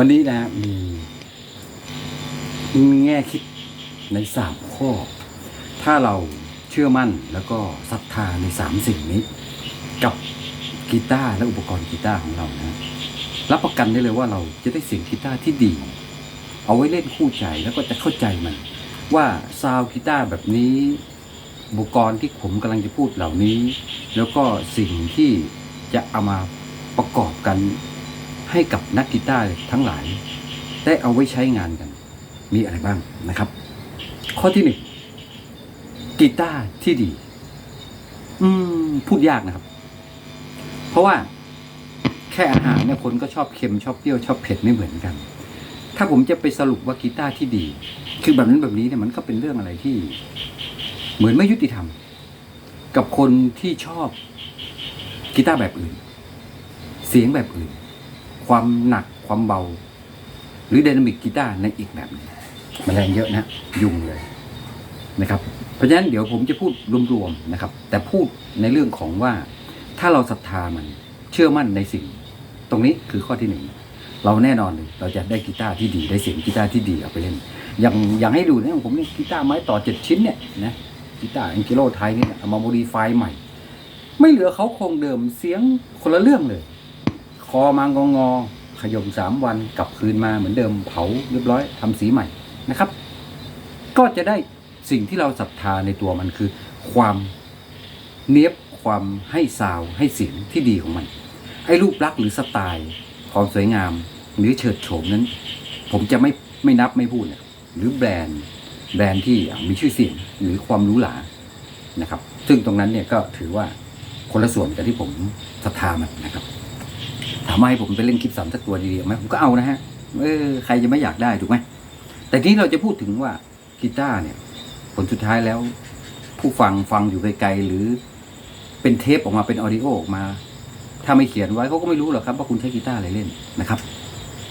วันนี้นะมีมีแง่คิดในสามข้อ ถ้าเราเชื่อมั่นแล้วก็ศรัทธาในสามสิ่งนี้ กับกีตาร์และอุปกรณ์กีตาร์ของเรานะรับประกันได้เลยว่าเราจะได้เสียงกีตาร์ที่ดี เอาไว้เล่นคู่ใจแล้วก็จะเข้าใจมัน ว่าซาวกีตาร์แบบนี้อุปกรณ์ที่ผมกำลังจะพูดเหล่านี้ แล้วก็สิ่งที่จะเอามาประกอบกัน ให้กับนักกีตาร์ทั้งหลาย ได้เอาไว้ใช้งานกัน มีอะไรบ้างนะครับ ข้อที่หนึ่งกีตาร์ที่ดี อืม พูดยากนะครับ เพราะว่าแค่อาหารเนี่ยคนก็ชอบเค็มชอบเปรี้ยวชอบเผ็ดไม่เหมือนกัน ถ้าผมจะไปสรุปว่ากีตาร์ที่ดี คือแบบนั้นแบบนี้เนี่ยมันก็เป็นเรื่องอะไรที่ เหมือนไม่ยุติธรรม กับคนที่ชอบกีตาร์แบบอื่น เสียงแบบอื่น ความหนักความเบา หรือไดนามิกกีตาร์ในอีกแบบหนึงมันแรงเยอะนะยุ่งเลยนะครับ เพราะฉะนั้นเดี๋ยวผมจะพูดรวมๆนะครับ แต่พูดในเรื่องของว่าถ้าเราศรัทธามันเชื่อมั่นในสิ่ง ตรงนี้คือข้อที่หนึ่งเราแน่นอนเลยเราจะได้กีตาร์ที่ดีได้เสียงกีตาร์ที่ดีเอาไปเล่น อย่างอย่างให้ดูนะผมนี่กีตาร์ไม้ต่อเจ็ดชิ้นเนี่ยนะกีตาร์อังกิโลไทยนี่เอามาโมดีไฟใหม่ ไม่เหลือเขาคงเดิมเสียงคนละเรื่องเลย คอมางองอ ขยมสามวันกลับคืนมาเหมือนเดิมเผาเรียบร้อยทำสีใหม่นะครับ ก็จะได้สิ่งที่เราศรัทธาในตัวมันคือ ความเนี้ยบความให้ซาวให้เสียงที่ดีของมัน ไอ้รูปลักษณ์หรือสไตล์ความสวยงาม หรือเฉิดโฉมนั้น ผมจะไม่ไม่นับไม่พูดนะหรือแบรนด์แบรนด์ที่มีชื่อเสียงหรือความหรู้หรานะครับ ซึ่งตรงนั้นเนี่ยก็ถือว่าคนละส่วนกับที่ผมศรัทธามันนะครับ ถามว่าให้ผมไปเล่นคลิปสามสักตัวดีๆไหมผมก็เอานะฮะเออใครจะไม่อยากได้ถูกไหมแต่ทีนี้เราจะพูดถึงว่ากีตาร์เนี่ย ผลสุดท้ายแล้ว ผู้ฟังฟังอยู่ไกลๆหรือเป็นเทปออกมาเป็นออดิโอออกมา ถ้าไม่เขียนไว้เขาก็ไม่รู้หรอกครับ ว่าคุณใช้กีตาร์อะไรเล่นนะครับ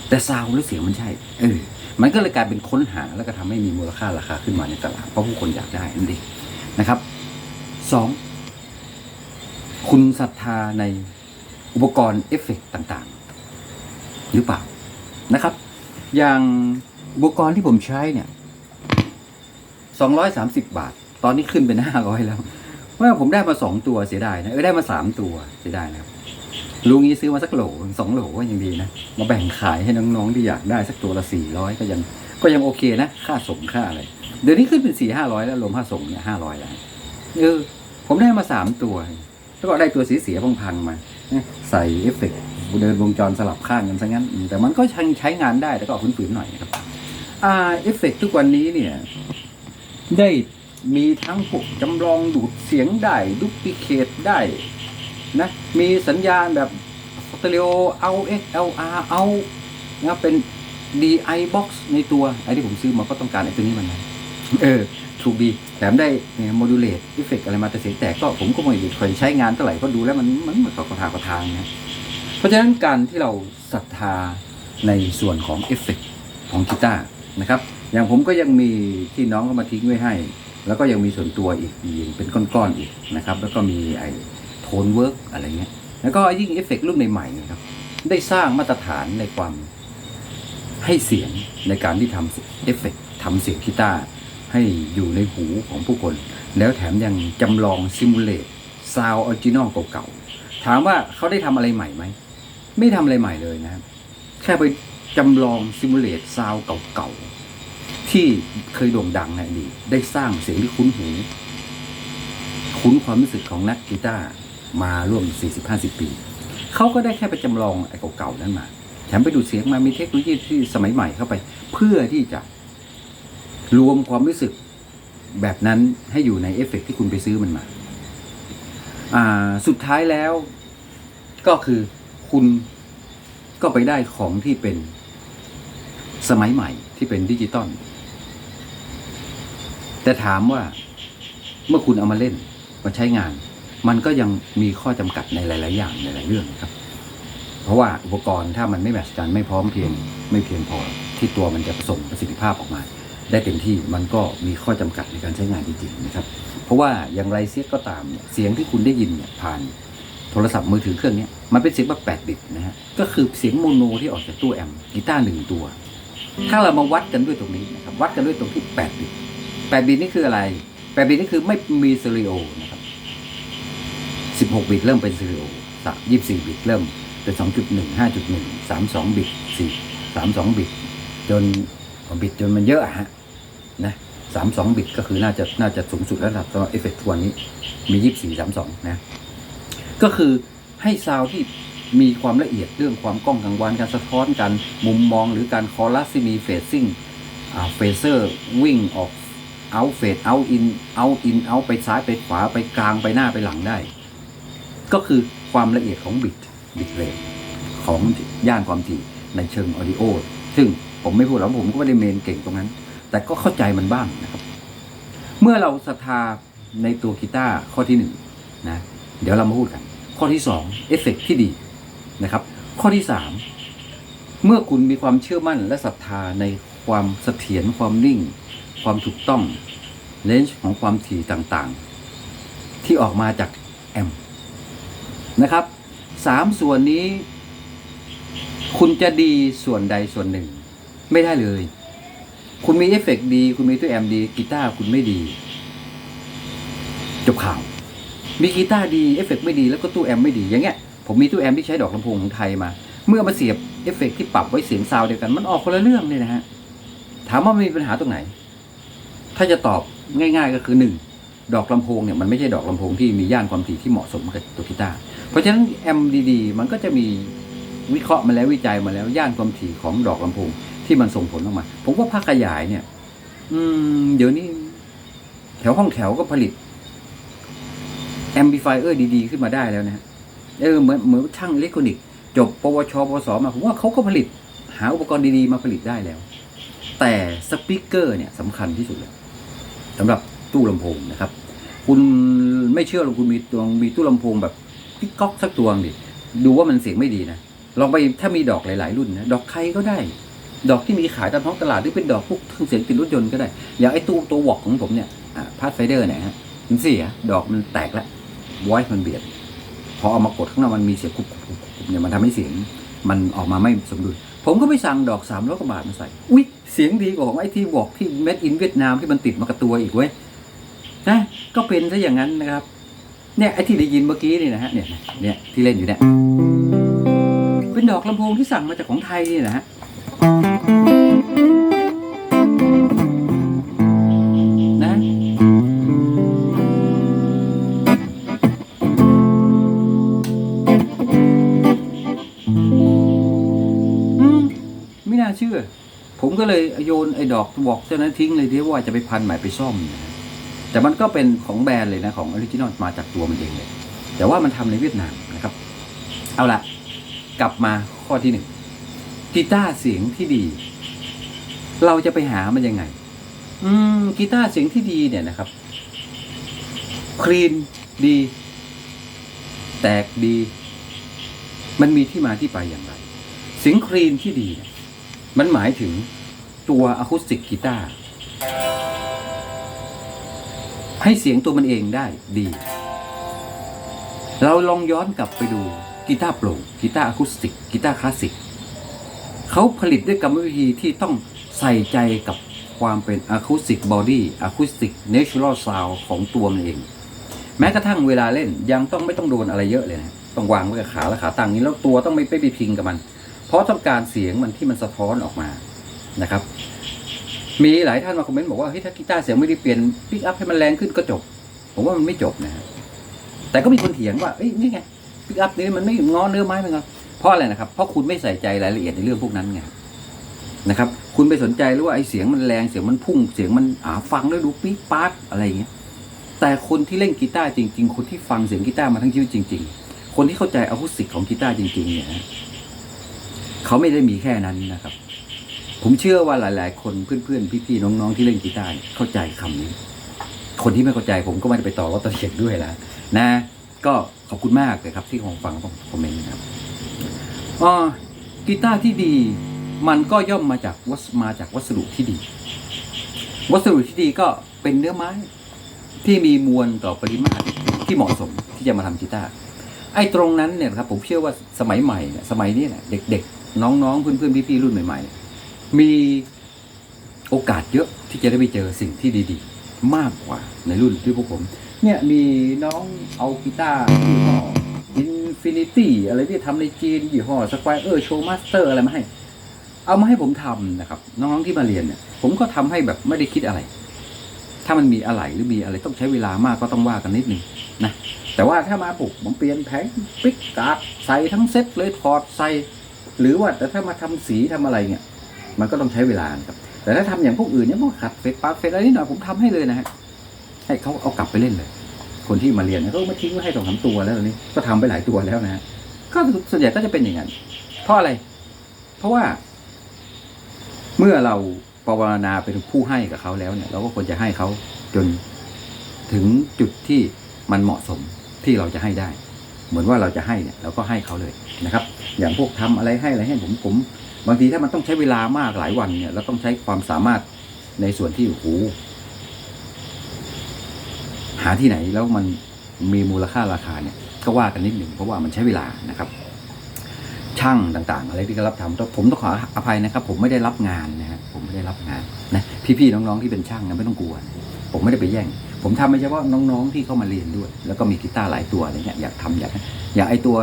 แต่ซาวด์หรือเสียงมันใช่เออมันก็เลยกลายเป็นค้นหาแล้วก็ทำให้มีมูลค่าราคาขึ้นมาในตลาดเพราะผู้คนอยากได้นั่นเองนะครับสองคุณศรัทธาใน อุปกรณ์เอฟเฟกต์ต่างๆ หรือเปล่านะครับ อย่างอุปกรณ์ที่ผมใช้เนี่ยสองร้อยสามสิบบาท ตอนนี้ขึ้นเป็นห้าร้อยแล้วเมื่อผมได้มาสองตัวเสียดายนะเออได้มาสามตัวเสียดายนะครับลุงนี้ซื้อมาสักโหลสองโหลก็ยังดีนะมาแบ่งขายให้น้องๆที่อยากได้สักตัวละสี่ร้อยก็ยังก็ยังโอเคนะ ค่าส่งค่าอะไร เดี๋ยวนี้ขึ้นเป็นสี่ห้าร้อยแล้วรวมค่าส่งเนี่ยห้าร้อยแล้วเออผมได้มาสามตัว แล้วก็ได้ตัวเสียๆพังๆมา ใส่เอฟเฟกต์เดินวงจรสลับข้างกันซะงั้น แต่มันก็ใช้ใช้งานได้แต่ก็ฝืนๆหน่อยครับอ่าเอฟเฟกต์ทุกวันนี้เนี่ย ได้มีทั้งพวกจำลองดูดเสียงได้ดูปิเคตได้นะมีสัญญาณแบบสเตอริโอเอา XLR เอานะเป็น DI box ในตัวไอ้ที่ผมซื้อมาก็ต้องการไอ้ตัวนี้มันนะเออ ถูกดีแถมได้เนี่ยโมดูเลตเอฟเฟกอะไรมาแต่เสียงแตกก็ผมก็ไม่ได้เคยใช้งานเท่าไหร่ก็ดูแล้วมันมันเหมือนกับกระทากระทางนะเพราะฉะนั้นการที่เราศรัทธาในส่วนของเอฟเฟกของกีตาร์นะครับ อย่างผมก็ยังมีที่น้องก็มาทิ้งไว้ให้ แล้วก็ยังมีส่วนตัวอีกอีกเป็นก้อนๆอีกนะครับ แล้วก็มีไอ้โทนเวิร์กอะไรเงี้ยแล้วก็ยิ่งเอฟเฟกต์รุ่นใหม่ๆนะครับได้สร้างมาตรฐานในความให้เสียงในการที่ทำเอฟเฟกต์ทำเสียงกีตาร์ ให้อยู่ในหูของผู้คน แล้วแถมยังจำลองซิมูเลตซาวออริจินอลเก่าๆ ถามว่าเขาได้ทำอะไรใหม่ไหม ไม่ทำอะไรใหม่เลยนะครับ แค่ไปจำลองซิมูเลตซาวเก่าๆ ที่เคยโด่งดังในอดีตได้สร้างเสียงที่คุ้นหู คุ้นความรู้สึกของนักกีตาร์มาร่วม 40-50 ปี เขาก็ได้แค่ไปจำลองไอ้เก่าๆ นั้นมา แถมไปดูดเสียงมามีเทคโนโลยีที่สมัยใหม่เข้าไป เพื่อที่จะ รวมความรู้สึกแบบนั้นให้อยู่ในเอฟเฟกต์ที่คุณไปซื้อมันมาอ่าสุดท้ายแล้วก็คือคุณก็ไปได้ของที่เป็นสมัยใหม่ที่เป็นดิจิตอลแต่ถามว่าเมื่อคุณเอามาเล่นมาใช้งาน มันก็ยังมีข้อจำกัดในหลาย ๆ อย่างในหลายเรื่องครับ เพราะว่าอุปกรณ์ถ้ามันไม่แมทช์กันไม่พร้อมเพียงไม่เพียงพอที่ตัวมันจะส่งประสิทธิภาพออกมา ได้เต็มที่มันก็มีข้อจำกัดในการใช้งานจริงๆนะครับ เพราะว่าอย่างไรเสียก็ตามเนี่ยเสียงที่คุณได้ยินเนี่ยผ่านโทรศัพท์มือถือเครื่องนี้มันเป็นเสียงแบบแปดบิตนะฮะก็คือเสียงโมโนที่ออกจากตู้แอมป์กีตาร์หนึ่งตัว ถ้าเรามาวัดกันด้วยตรงนี้นะครับวัดกันด้วยตรงที่แปดบิตแปดบิตนี่คืออะไรแปดบิตนี่คือไม่มีสเตอริโอนะครับสิบหกบิตเริ่มเป็นสเตอริโอยี่สิบสี่บิตเริ่มเป็นสองจุดหนึ่งห้าจุดหนึ่งสามสองบิตสี่สามสองบิตจนบิตจนมันเยอะฮะ นะสามสองบิตก็คือน่าจะน่าจะสูงสุดแล้วสำหรับเอฟเฟกต์ตัวนี้มียี่สี่สามสองนะ ก็คือให้ซาวด์ที่มีความละเอียดเรื่องความกล้องกังวานการสะท้อนการมุมมองหรือการคอรัสที่มีเฟสซิ่งเฟเซอร์วิ่งออกเอาเฟดเอาอินเอาอินเอาไปซ้ายไปขวาไปกลางไปหน้าไปหลังได้ ก็คือความละเอียดของบิตบิตเรทของย่านความถี่ในเชิงออดิโอ ซึ่งผมไม่พูดแล้วผมก็ไม่ได้เมนเก่งตรงนั้น แต่ก็เข้าใจมันบ้างนะครับ เมื่อเราศรัทธาในตัวกีตาร์ข้อที่หนึ่งนะเดี๋ยวเรามาพูดกัน ข้อที่สองเอฟเฟกที่ดีนะครับ ข้อที่สามเมื่อคุณมีความเชื่อมั่นและศรัทธาในความเสถียรความนิ่ง ความถูกต้องเลนส์ของความถี่ต่างๆ ที่ออกมาจากแอมนะครับสามส่วนนี้ คุณจะดีส่วนใดส่วนหนึ่ง ไม่ได้เลย คุณมีเอฟเฟกต์ดี คุณมีตัวแอมดีกีตาร์คุณไม่ดี จบข่าว มีกีตาร์ดีเอฟเฟกต์ไม่ดีแล้วก็ตู้แอมไม่ดีอย่างเงี้ยผมมีตู้แอมที่ใช้ดอกลำโพงของไทยมา เมื่อมาเสียบเอฟเฟกต์ที่ปรับไว้เสียงซาวเดียวกัน มันออกคนละเรื่องเลยนะฮะถามว่ามีปัญหาตรงไหน ถ้าจะตอบง่าย ๆ ก็คือหนึ่งดอกลำโพงเนี่ยมันไม่ใช่ดอกลำโพงที่มีย่านความถี่ที่เหมาะสมกับตัวกีตาร์เพราะฉะนั้นแอมดีๆมันก็จะมีวิเคราะห์มาแล้ววิจัยมาแล้วย่านความถี่ของดอกลำโพง ที่มันส่งผลออกมา ผมว่าภาคขยายเนี่ย อืม เดี๋ยวนี้ แถวห้องแถวก็ผลิตแอม p l i ไฟเออร์ดีๆ ขึ้นมาได้แล้วนะฮะเออเหมือนเหมือนช่างอิเล็กทรอนิกส์จบ ปวช ปวสมาผมว่าเขาก็ผลิต หาอุปกรณ์ดีๆ มาผลิตได้แล้ว แต่สปีกเกอร์เนี่ยสำคัญที่สุดเลยสำหรับตู้ลำโพงนะครับ คุณไม่เชื่อหรอกคุณมีตัวมีตู้ลำโพงแบบพิกก๊อกสักตัวดิดูว่ามันเสียงไม่ดีนะลองไปถ้ามีดอกหลาย ๆ รุ่นนะดอกใครก็ได้ ดอกที่มีขายตามท้องตลาดหรือเป็นดอกพวกเครื่องเสียงติดรถยนต์ก็ได้ อย่างไอ้ตู้ตัววอกของผมเนี่ยพาสไฟเดอร์เนี่ยฮะมันเสียดอกมันแตกแล้ววอยมันเบียด พอเอามากดข้างหน้ามันมีเสียงคุบคุบคุบคุบเนี่ยมันทำให้เสียงมันออกมาไม่สมดุล ผมก็ไปสั่งดอกสามร้อยกว่าบาทมาใส่ อุ้ยเสียงดีกว่าของไอ้ที่บอกที่เม็ดอินเวียดนามที่มันติดมากับตัวอีกเว้ยนะก็เป็นซะอย่างนั้นนะครับ เนี่ยไอ้ที่ได้ยินเมื่อกี้นี่นะฮะเนี่ยเนี่ยที่เล่นอยู่เนี่ยเป็นดอกลำโพงที่สั่งมาจากของไทยนี่นะฮะ เลยโยนไอ้ดอกบอกเจ้านั้นทิ้งเลยที่ว่าจะไปพันใหม่ไปซ่อมนะแต่มันก็เป็นของแบรนด์เลยนะของออริจินอลมาจากตัวมันเองเลยแต่ว่ามันทำในเวียดนามนะครับ เอาละกลับมาข้อที่หนึ่งกีตาร์เสียงที่ดี เราจะไปหามันยังไง อืมกีตาร์เสียงที่ดีเนี่ยนะครับคลีนดี แตกดี มันมีที่มาที่ไปอย่างไร เสียงคลีนที่ดีเนี่ยมันหมายถึง ตัวอะคูสติกกีตาร์ให้เสียงตัวมันเองได้ดี เราลองย้อนกลับไปดูกีตาร์โปร่งกีตาร์อะคูสติกกีตาร์คลาสสิกเขาผลิตด้วยกรรมวิธีที่ต้องใส่ใจกับความเป็นอะคูสติกบอดี้อะคูสติกเนเชอรัลซาวของตัวมันเอง แม้กระทั่งเวลาเล่นยังต้องไม่ต้องโดนอะไรเยอะเลยนะต้องวางไว้กับขาและขาตั้งนี้แล้วตัวต้องไม่ไปไปพิงกับมัน เพราะต้องการเสียงมันที่มันสะท้อนออกมานะครับ มีหลายท่านมาคอมเมนต์บอกว่าเฮ้ยถ้ากีตาร์เสียงไม่ได้เปลี่ยนพิกอัพให้มันแรงขึ้นก็จบ ผมว่ามันไม่จบนะฮะแต่ก็มีคนเถียงว่าเอ้ยนี่ไงพิกอัพนี้มันไม่งอเนื้อไม้มันงอเพราะอะไรนะครับ เพราะคุณไม่ใส่ใจรายละเอียดในเรื่องพวกนั้นไงนะครับ คุณไปสนใจหรือว่าไอ้เสียงมันแรงเสียงมันพุ่งเสียงมันอ่าฟังแล้วดูปี๊ดปาร์ตอะไรอย่างเงี้ย แต่คนที่เล่นกีตาร์จริง ๆ คนที่ฟังเสียงกีตาร์มาทั้งชีวิตจริง ๆ คนที่เข้าใจอะคูสติกของกีตาร์จริงๆเนี่ยเขาไม่ได้มีแค่นั้นนะครับ ผมเชื่อว่าหลาย ๆ คนเพื่อน ๆ พี่ๆน้อง ๆ ที่เล่นกีตาร์เข้าใจคำนี้ คนที่ไม่เข้าใจผมก็ไม่ได้ไปต่อว่าตะเขียนด้วยละนะ ก็ขอบคุณมากเลยครับ ที่ของฟังคอมเมนต์นะครับอ๋อกีตาร์ที่ดี มันก็ย่อมมาจากวัสมาจากวัสดุที่ดี วัสดุที่ดีก็เป็นเนื้อไม้ ที่มีมวลต่อปริมาตรที่เหมาะสมที่จะมาทำกีตาร์ไอ้ตรงนั้นเนี่ยครับผมเชื่อว่าสมัยใหม่เนี่ยสมัยนี้เนี่ยเด็ก ๆ น้องๆเพื่อนๆพี่ๆรุ่นใหม่ๆ มีโอกาสเยอะที่จะได้ไปเจอสิ่งที่ดีๆ มากกว่าในรุ่นที่พวกผม เนี่ยมีน้องเอากีตาร์ยี่ห้อ Infinity อะไรที่ทำในจีนยี่ห้อ Squire Show Master อะไรมาให้ เอามาให้ผมทำนะครับ น้องๆที่มาเรียนเนี่ย ผมก็ทำให้แบบไม่ได้คิดอะไร ถ้ามันมีอะไรหรือมีอะไรต้องใช้เวลามากก็ต้องว่ากันนิดนึงนะแต่ว่าถ้ามาปลุกผมเปลี่ยนแผงปิกกาดใส่ทั้งเซ็ตเลยถอดใส่หรือว่าแต่ถ้ามาทำสีทำอะไรเนี่ย มันก็ต้องใช้เวลาครับ แต่ถ้าทำอย่างพวกอื่นเนี่ยพวกขัดเฟซปาร์ตเฟซอะไรนิดหน่อยผมทำให้เลยนะฮะให้เขาเอากลับไปเล่นเลย คนที่มาเรียนเนี่ยเขามาทิ้งไว้ให้สองสามตัวแล้วตอนนี้ก็ทำไปหลายตัวแล้วนะฮะก็ส่วนใหญ่ก็จะเป็นอย่างนั้นเพราะอะไร เพราะว่า เมื่อเราภาวนาเป็นผู้ให้กับเขาแล้วเนี่ย เราก็ควรจะให้เขาจนถึงจุดที่มันเหมาะสมที่เราจะให้ได้ เหมือนว่าเราจะให้เนี่ยเราก็ให้เขาเลยนะครับ อย่างพวกทำอะไรให้อะไรให้ผมผม บางทีถ้ามันต้องใช้เวลามากหลายวันเนี่ยเราต้องใช้ความสามารถในส่วนที่โอ้โหหาที่ไหนแล้วมันมีมูลค่าราคาเนี่ยก็ว่ากันนิดหนึ่งเพราะว่ามันใช้เวลานะครับ ช่างต่างๆ อะไรที่เขารับทำต้องผมต้องขออภัยนะครับ ผมไม่ได้รับงานนะฮะผมไม่ได้รับงานนะพี่ๆน้องๆที่เป็นช่างนะไม่ต้องกลัวนผมไม่ได้ไปแย่ง ผมทำไม่เฉพาะน้องๆที่เข้ามาเรียนด้วย แล้วก็มีกีตาร์หลายตัวอะไรเงี้ยอยากทำอยาก อยางไอตัว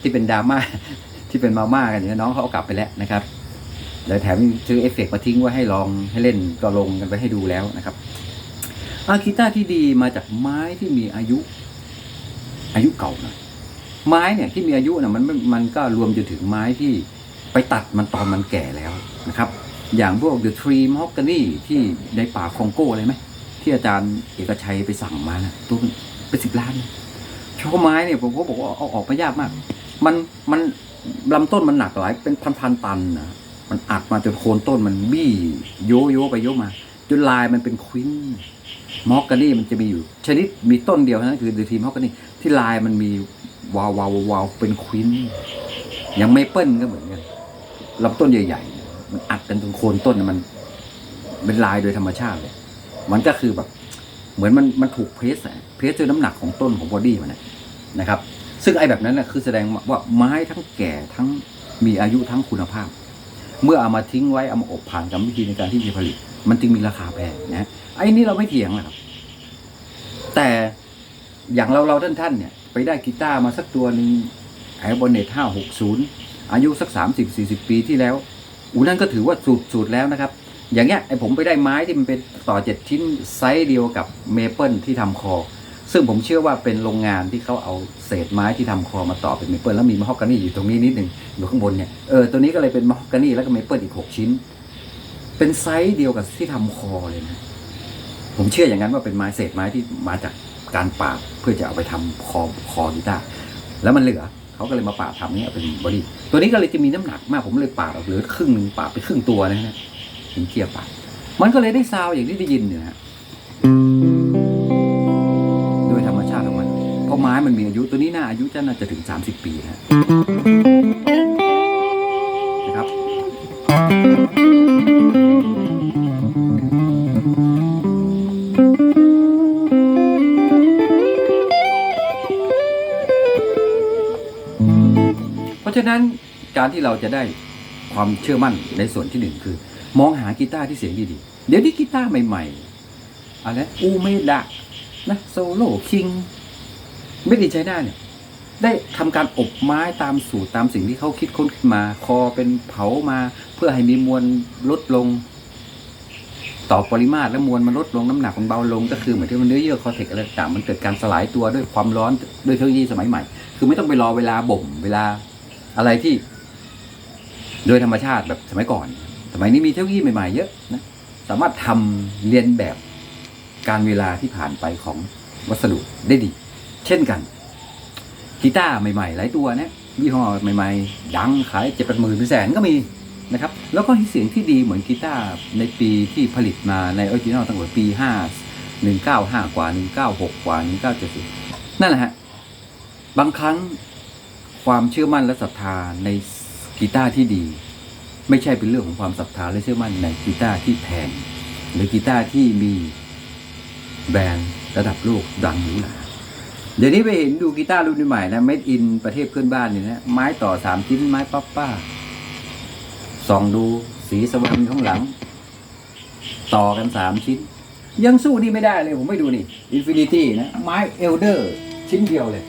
ที่เป็นดราม่า ที่เป็นมาม่ากันเนี่ยน้องเขาเอากลับไปแล้วนะครับแล้วแถมซื้อเอฟเฟกต์มาทิ้งไว้ให้ลองให้เล่นก็ลงกันไปให้ดูแล้วนะครับอากีตาร์ที่ดีมาจากไม้ที่มีอายุ อายุเก่าหน่อยไม้เนี่ยที่มีอายุน่ะมันมันก็รวมจนถึงไม้ที่ไปตัดมันตอนมันแก่แล้วนะครับ อย่างพวก The Tree Mahogany ที่ในป่าคองโกอะไรไหมที่อาจารย์เอกชัยไปสั่งมานะตัวเป็นเป็นสิบล้านช่อไม้เนี่ยผมก็บอกว่าเอาออกมายากมาก มันมัน ลำต้นมันหนักหลายเป็นพันพันๆตันนะมันอัดมาจนโคนต้นมันบี้โยโย่ไปโยมา จนลายมันเป็นควินมอกกานี่มันจะมีอยู่ ชนิดมีต้นเดียวเท่านั้นคือเดทีมอกกานี่ที่ลายมันมีวาววาววาวเป็นควินอย่างเมเปิลก็เหมือนกันลำต้นใหญ่ ๆ มันอัดกันตรงโคนต้นมันเป็นลายโดยธรรมชาติเลยมันก็คือแบบ เหมือนมันมันถูกเพรสเพรสด้วยน้ำหนักของต้นของบอดี้มันนะนะครับ ซึ่งไอ้แบบนั้นนะคือแสดงว่าไม้ทั้งแก่ทั้งมีอายุทั้งคุณภาพ เมื่อเอามาทิ้งไว้เอามาอบผ่านกรรมวิธีในการที่จะผลิต มันจึงมีราคาแพงนะไอ้นี่เราไม่เถียงนะครับ แต่อย่างเราเราท่านท่านๆเนี่ย ไปได้กีตาร์มาสักตัวหนึ่งไอบอนเนตห้าหกศูนย์อายุสักสามสิบสี่สิบปีที่แล้วอูนั่นก็ถือว่าสูตรสูตรแล้วนะครับ อย่างเงี้ยไอผมไปได้ไม้ที่มันเป็นต่อเจ็ดชิ้นไซส์เดียวกับเมเปิลที่ทำคอ ซึ่งผมเชื่อว่าเป็นโรงงานที่เขาเอาเศษไม้ที่ทำคอมาต่อเป็นเมเปิลแล้วมีมะฮอกกานี่อยู่ตรงนี้นิดหนึ่งอยู่ข้างบนเนี่ยเออตัวนี้ก็เลยเป็นมะฮอกกานี่แล้วก็เมเปิลอีกหกชิ้น เป็นไซส์เดียวกับที่ทำคอเลยนะผมเชื่ออย่างนั้นว่าเป็นไม้เศษไม้ที่มาจากการปาดเพื่อจะเอาไปทำคอคอกีตาร์แล้วมันเหลือเขาก็เลยมาปาดทำนี้เป็นบอดี้ตัวนี้ก็เลยจะมีน้ำหนักมากผมเลยปาดออกเหลือครึ่งหนึ่งปาดไปครึ่งตัวนะฮะถึงเกียร์ปาดมันก็เลยได้ซาวอย่างที่ได้ยินเนี่ยนะฮะ ไม้มันมีอายุตัวนี้น่าอายุจะน่าจะถึง 30 ปีนะนะครับเพราะฉะนั้นการที่เราจะได้ความเชื่อมั่นในส่วนที่หนึ่งคือ มองหากีตาร์ที่เสียงดีๆ เดี๋ยวนี้กีตาร์ใหม่ๆอะไรอูเมดะนะโซโล่คิง ไม่ดีใจหน้าเนี่ยได้ทำการอบไม้ตามสูตรตามสิ่งที่เขาคิดค้นขึ้นมา คอเป็นเผามาเพื่อให้มีมวลลดลง ต่อปริมาตรและมวลมันลดลงน้ำหนักมันเบาลง ก็คือเหมือนที่มันเนื้อเยื่อคอเทคอะไรต่างมันเกิดการสลายตัวด้วยความร้อนด้วยเทคโนโลยีสมัยใหม่ คือไม่ต้องไปรอเวลาบ่มเวลาอะไรที่ โดยธรรมชาติแบบสมัยก่อน สมัยนี้มีเทคโนโลยีใหม่ๆเยอะนะสามารถทำเรียนแบบการเวลาที่ผ่านไปของวัสดุได้ดี เช่นกันกีตาร์ใหม่ ๆ หลายตัวนะยี่ห้อใหม่ๆ ดังขายเจ็ดแปดหมื่นเป็นแสนก็มีนะครับ แล้วก็เสียงที่ดีเหมือนกีตาร์ในปีที่ผลิตมาในออริจินอลตั้งแต่ปีห้าหนึ่งเก้าห้ากว่าหนึ่งเก้าหกกว่าหนึ่งเก้าเจ็ดสิบนั่นแหละฮะบางครั้งความเชื่อมั่นและศรัทธาในกีตาร์ที่ดี ไม่ใช่เป็นเรื่องของความศรัทธาและเชื่อมั่นในกีตาร์ที่แพงหรือกีตาร์ที่มีแบรนด์ระดับโลกดังหรูหรา เดี๋ยวนี้ไปเห็นดูกีตาร์รุ่นใหม่นะเมดอินประเทศเพื่อนบ้านเนี่ยนะไม้ต่อสามชิ้นไม้ป๊อปป้าส่องดูสีสว่างข้างหลัง ต่อกันสามชิ้น ยังสู้นี่ไม่ได้เลย ผมไม่ดูนี่อินฟินิตี้นะไม้เอลเดอร์ ชิ้นเดียวเลย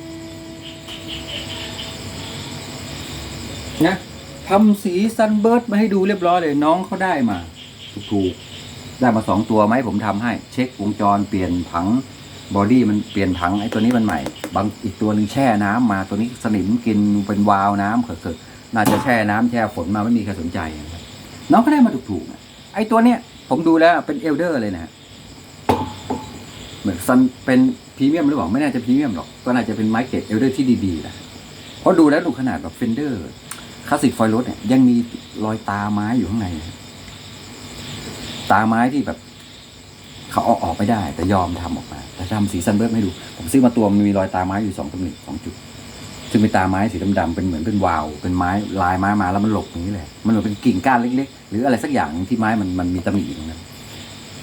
นะทำสีซันเบิร์ดมาให้ดูเรียบร้อยเลย น้องเขาได้มา ถูกๆได้มาสองตัวไหมผมทำให้ เช็ควงจรเปลี่ยนผัง บอดี้มันเปลี่ยนผังไอ้ตัวนี้มันใหม่ บางอีกตัวหนึ่งแช่น้ำมาตัวนี้สนิมกินเป็นวาวน้ำเขิดน่าจะแช่น้ำแช่ฝนมาไม่มีใครสนใจ น้องก็ได้มาถูกๆไอ้ตัวเนี้ยผมดูแล้วเป็นเอลเดอร์เลยนะเหมือนซันเป็นพรีเมียมหรือเปล่าไม่น่าจะพรีเมียมหรอก ก็น่าจะเป็นไม้เกรดเอลเดอร์ที่ดีๆนะเพราะดูแล้วดูขนาดแบบเฟนเดอร์คลาสสิกฟอยล์รถเนี่ยยังมีรอยตาไม้อยู่ข้างในนะตาไม้ที่แบบ เขาเอาออกไม่ได้ แต่ยอมทำออกมา แต่ทำสีซันเบิร์ดให้ดู ผมซื้อมาตัวมันมีรอยตาไม้อยู่สองตำหนิสองจุด ซึ่งเป็นตาไม้สีดำๆเป็นเหมือนเป็นวาล์วเป็นไม้ลายไม้มาแล้วมันหลบอย่างนี้เลย มันเหมือนเป็นกิ่งก้านเล็กๆ หรืออะไรสักอย่างที่ไม้มันมันมีตำหนิอยู่ตรงนั้น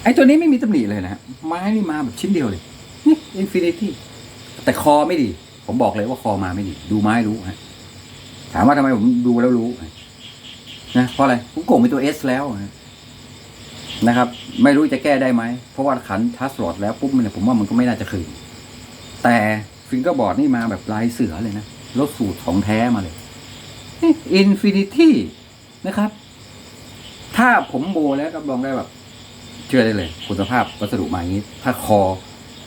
ไอ้ตัวนี้ไม่มีตำหนิเลยนะฮะไม้นี่มาแบบชิ้นเดียวเลยนี่อินฟินิตี้แต่คอไม่ดี ผมบอกเลยว่าคอมาไม่ดี ดูไม้รู้ฮะถามว่าทำไมผมดูแล้วรู้นะเพราะอะไรผมโก่งเป็นตัวเอสแล้วนะ นะครับ ไม่รู้จะแก้ได้ไหม เพราะว่าขันทัสลอดแล้วปุ๊บมันเนี่ยผมว่ามันก็ไม่น่าจะคืน แต่ฟิงเกอร์บอร์ดนี่มาแบบลายเสือเลยนะรถสูตรของแท้มาเลยอินฟินิตี้นะครับ ถ้าผมโบแล้วรับองได้แบบ เชื่อได้เลย คุณภาพวัสดุมาอย่างนี้ ถ้าคอ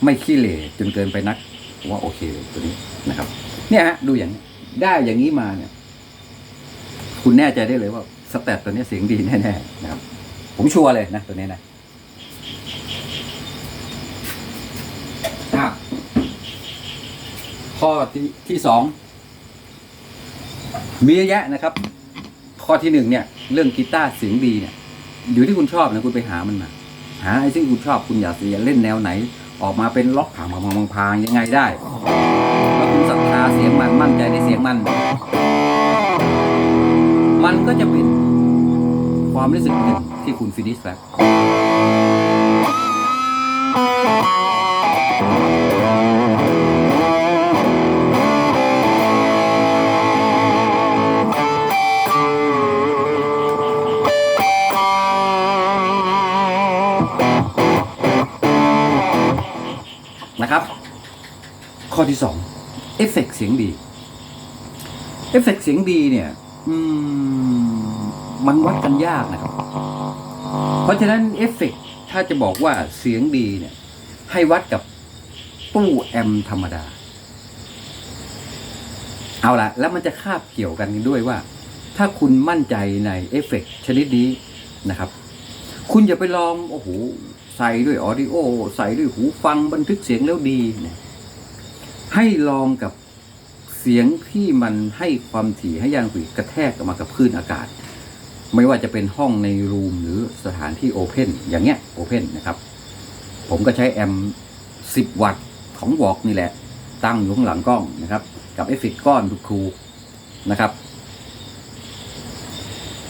ไม่ขี้เหร่จนเกินไปนักผมว่าโอเคเลยตัวนี้นะครับ เนี่ยฮะดูอย่างได้อย่างนี้มาเนี่ย คุณแน่ใจได้เลยว่าสแตทตัวนี้เสียงดีแน่ๆนะครับ ผมชัวร์เลยนะตัวนี้นะข้อที่ที่สองมีเยอะแยะนะครับ ข้อที่หนึ่งเนี่ย เรื่องกีตาร์เสียงดีเนี่ย อยู่ที่คุณชอบนะคุณไปหามันมาหาไอ้ที่คุณชอบคุณอยากจะเล่นแนวไหน ออกมาเป็นล็อกผางผางผางพางยังไงได้แล้วคุณศรัทธาเสียงมันมั่นใจในเสียงมัน มันก็จะเป็นความรู้สึกหนึ่ง ที่คุณฟินิชแล้วนะครับ ข้อที่สองเอฟเฟกต์เสียงดีเอฟเฟกต์เสียงดีเนี่ย อืม มันวัดกันยากนะครับ เพราะฉะนั้นเอฟเฟกต์ถ้าจะบอกว่าเสียงดีเนี่ย ให้วัดกับตู้แอมธรรมดา เอาละแล้วมันจะคาบเกี่ยวกันด้วยว่า ถ้าคุณมั่นใจในเอฟเฟกต์ชนิดนี้นะครับ คุณอย่าไปลองโอ้โหใส่ด้วยออดิโอ ใส่ด้วยหูฟังบันทึกเสียงแล้วดีเนี่ยให้ลองกับเสียงที่มันให้ความถี่ให้ยางหุยกระแทกออกมากับคลื่นอากาศ ไม่ว่าจะเป็นห้องในรูมหรือสถานที่โอเพนอย่างเงี้ยโอเพนนะครับ ผมก็ใช้แอมป์10 วัตต์ของวอกนี่แหละ ตั้งอยู่ข้างหลังกล้องนะครับ กับเอฟเฟกต์ก้อนดูครูนะครับ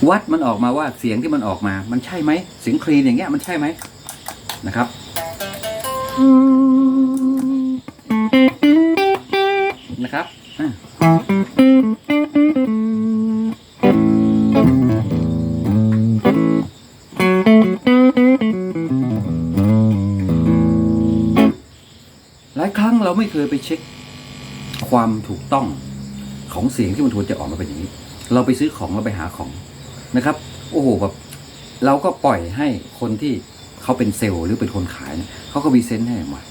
วัดมันออกมาว่าเสียงที่มันออกมา มันใช่ไหมเสียงคลีนอย่างเงี้ยมันใช่ไหมนะครับนะครับ ยไปเช็คความถูกต้องของเสียงที่มันควรจะออกมาเป็นอย่างนี้ เราไปซื้อของเราไปหาของนะครับ โอ้โหแบบเราก็ปล่อยให้คนที่เขาเป็นเซลล์หรือเป็นคนขายเนี่ยเขาก็มีเซนส์ให้มา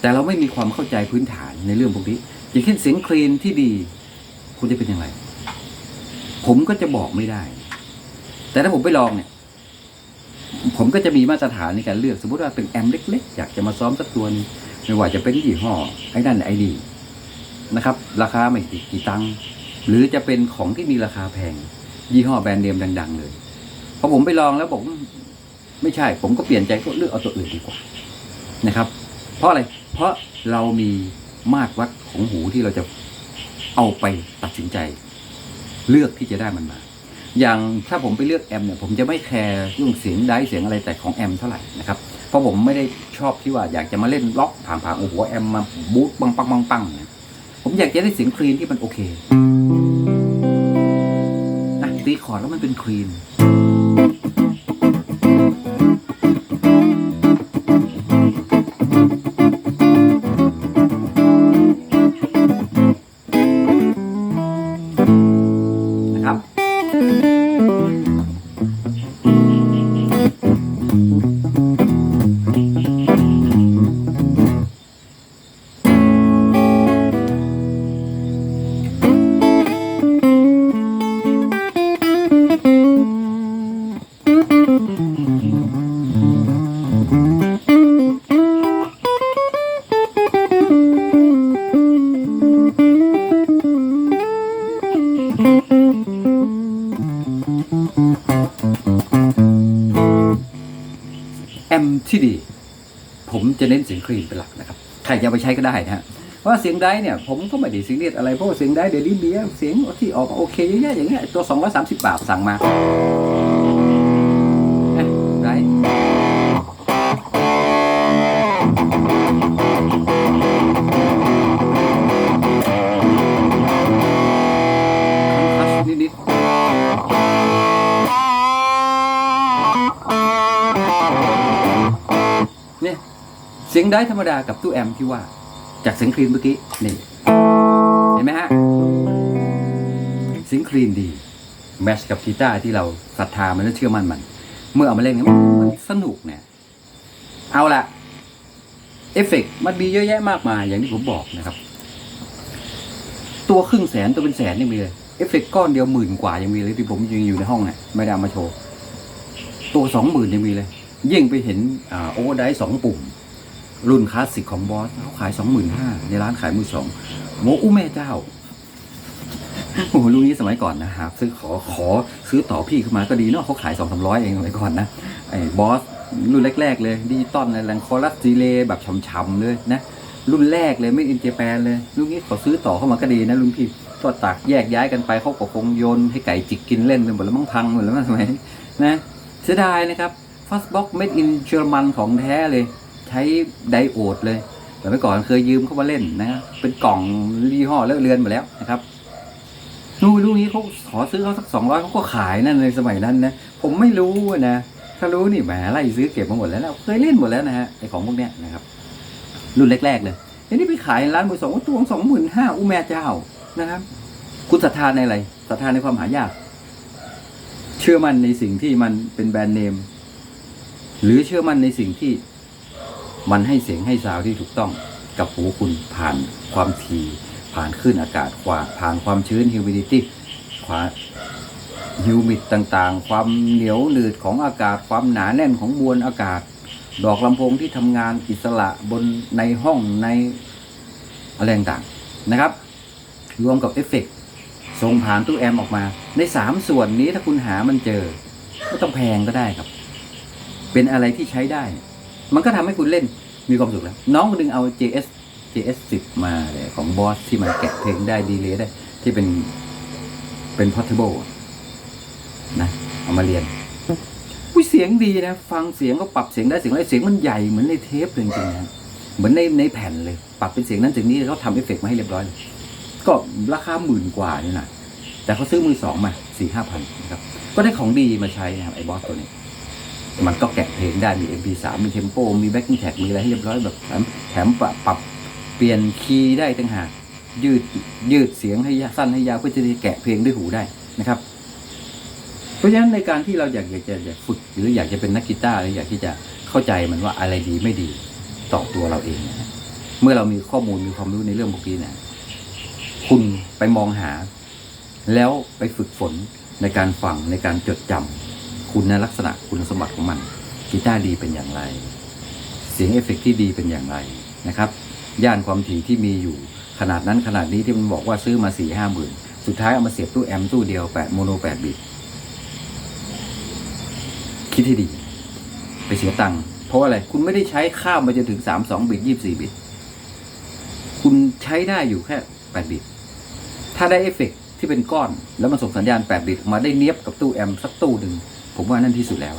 แต่เราไม่มีความเข้าใจพื้นฐานในเรื่องพวกนี้อย่างเช่นเสียงคลีนที่ดีคุณจะเป็นยังไงผมก็จะบอกไม่ได้ แต่ถ้าผมไปลองเนี่ย ผมก็จะมีมาตรฐานในการเลือก สมมติว่าเป็นแอมป์เล็ก ๆ อยากจะมาซ้อมสักตัวนึง ไม่ว่าจะเป็นยี่ห้อไอ้นั่นไอ้นี่นะครับ ราคาไม่กี่กี่ตังค์หรือจะเป็นของที่มีราคาแพง ยี่ห้อแบรนด์เนมดัง ๆ เลยพอผมไปลองแล้วบอกว่าไม่ใช่ ผมก็เปลี่ยนใจก็เลือกเอาตัวอื่นดีกว่านะครับ เพราะอะไรเพราะเรามีมาตรวัดของหูที่เราจะเอาไปตัดสินใจ เลือกที่จะได้มันมา อย่างถ้าผมไปเลือกแอมเนี่ยผมจะไม่แคร์เรื่องเสียงได้เสียงอะไรแต่ของแอมเท่าไหร่นะครับ ราะผมไม่ได้ชอบที่ว่าอยากจะมาเล่นล็อกผ่างๆโอ้โหแอมมาบูทปังปังปังปังเนี่ยผมอยากจะได้เสียงคลีนที่มันโอเคนะตีคอร์ดแล้วมันเป็นคลีน ที่ดี ผมจะเน้นเสียงคลีนเป็นหลักนะครับใครจะไปใช้ก็ได้นะฮะว่าเสียงได้เนี่ยผมก็ไม่ได้ซีเรียสอะไรเพราะว่าเสียงได้เดี๋ยวนี้มีเสียงที่ออกโอเคเยอะแยะอย่างเงี้ยตัว 230 บาทสั่งมา สียงได้ธรรมดากับตู้แอมที่ว่า จากเสียงคลีนเมื่อกี้นี่เห็นไหมฮะเสียงคลีนดีแมชกับกีตาร์ที่เราศรัทธามันและเชื่อมั่นมัน เมื่อเอามาเล่นเนี่ยมันสนุกเนี่ยเอาละเอฟเฟกต์มันมีเยอะแยะมากมายอย่างที่ผมบอกนะครับ ตัวครึ่งแสนตัวเป็นแสนยังมีเลยเอฟเฟกต์ก้อนเดียวหมื่นกว่ายังมีเลยที่ผมยังอยู่ในห้องเนี่ยไม่ได้เอามาโชว์ตัวสองหมื่นยังมีเลย ยิ่งไปเห็นอโอเวอร์ไดสองปุ่ม รุ่นคลาสสิกของบอสเขาขายสองหมื่นห้าในร้านขายมือสองโมอู้แม่เจ้าโอ้โหรุ่นนี้สมัยก่อนนะครับซื้อขอขอซื้อต่อพี่เข้ามาก็ดีเนาะเขาขายสองสามร้อยเองสมัยก่อนนะไอ้บอสรุ่นแรก ๆ เลยดิจิตอลในแรงคอรัสดีเลแบบช่ำๆเลยนะรุ่นแรกเลยไม่อินเจแปนเลยรุ่นนี้ขอซื้อต่อเข้ามาก็ดีนะรุ่นพี่ก็ตักแยกย้ายกันไปเขาก็คงโยนให้ไก่จิกกินเล่นไปหมดแล้วมั้งพังหมดแล้วมั้งสมัยนะเสียดายนะครับฟัสบ็อกเม็ดอินเยอรมันของแท้เลย ช้ไดโอดเลยแต่เมื่อก่อนเคยยืมเข้ามาเล่นนะเป็นกล่องยี่ห้อเลอเลือนหมดแล้วนะครับนู่นลูกนี้เขาขอซื้อเขาสักสองร้อยเขาก็ขายนั่นในสมัยนั้นนะผมไม่รู้นะถ้ารู้นี่แหมไล่ซื้อเก็บมาหมดแล้วนะเคยเล่นหมดแล้วนะฮะไอของพวกเนี้ยนะครับ รุ่นแรก ๆ เลยทีนี้ไปขายร้านมือสองตัวสองหมื่นห้าอุแม่เจ้านะครับ คุณศรัทธาในอะไรศรัทธาในความหายาก เชื่อมั่นในสิ่งที่มันเป็นแบรนด์เนม หรือเชื่อมั่นในสิ่งที่ มันให้เสียงให้ซาวที่ถูกต้องกับหูคุณผ่านความทีผ่านคลื่นอากาศขวาผ่านความชื้น humidity ขวาฮิวมิดต่างๆ ความเหนียวหนืดของอากาศ ความหนาแน่นของมวลอากาศ ดอกลำโพงที่ทำงานอิสระบนในห้องในอะไรต่างๆนะครับ รวมกับเอฟเฟกต์ส่งผ่านตู้แอมออกมา ในสามส่วนนี้ถ้าคุณหามันเจอไม่ต้องแพงก็ได้ครับ เป็นอะไรที่ใช้ได้ มันก็ทำให้คุณเล่นมีความสุขแล้ว น้องคนนึงเอา JS JS 10 มาเลยของบอสที่มันแกะเพลงได้ดีเลยได้ ที่เป็นเป็น portable นะเอามาเรียนอุ้ยเสียงดีนะ ฟังเสียงก็ปรับเสียงได้เสียงได้เสียงมันใหญ่เหมือนในเทปเลยจริงๆนะเหมือนในในแผ่นเลย ปรับเป็นเสียงนั้นเสียงนี้เขาทำเอฟเฟกต์มาให้เรียบร้อยเลยก็ราคาหมื่นกว่านี่นะแต่เขาซื้อมือสองมาสี่ห้าพันนะครับ ก็ได้ของดีมาใช้นะครับไอ้บอสตัวนี้ มันก็แกะเพลงได้มี MP3 มีเทมโปมีแบ็กกิ้งแท็กมีอะไรให้เรียบร้อยแบบแถมแถมปรับปรับเปลี่ยนคีย์ได้ต่างหากยืดยืดเสียงให้สั้นให้ยาวเพื่อจะได้แกะเพลงด้วยหูได้นะครับ เพราะฉะนั้นในการที่เราอยากอยากจะอยากฝึกหรืออยากจะเป็นนักกีตาร์หรืออยากที่จะเข้าใจมันว่าอะไรดีไม่ดีต่อตัวเราเองนะเมื่อเรามีข้อมูลมีความรู้ในเรื่องพวกนี้นะคุณไปมองหา แล้วไปฝึกฝนในการฟังในการจดจำ คุณลักษณะคุณสมบัติของมันกีตาร์ดีเป็นอย่างไร เสียงเอฟเฟกต์ที่ดีเป็นอย่างไรนะครับ ย่านความถี่ที่มีอยู่ขนาดนั้นขนาดนี้ที่มันบอกว่าซื้อมาสี่ห้าหมื่นสุดท้ายเอามาเสียบตู้แอมป์ตู้เดียวแปดโมโนแปดบิตคิดให้ดี ไปเสียตังค์เพราะอะไร คุณไม่ได้ใช้ข้ามมาจนถึงสามสองบิตยี่สี่บิต คุณใช้ได้อยู่แค่แปดบิต ถ้าได้เอฟเฟกต์ที่เป็นก้อน แล้วมันส่งสัญญาณ8บิตออกมาได้เนียบกับตู้แอมป์สักตู้หนึ่ง ผมว่านั่นที่สุดแล้ว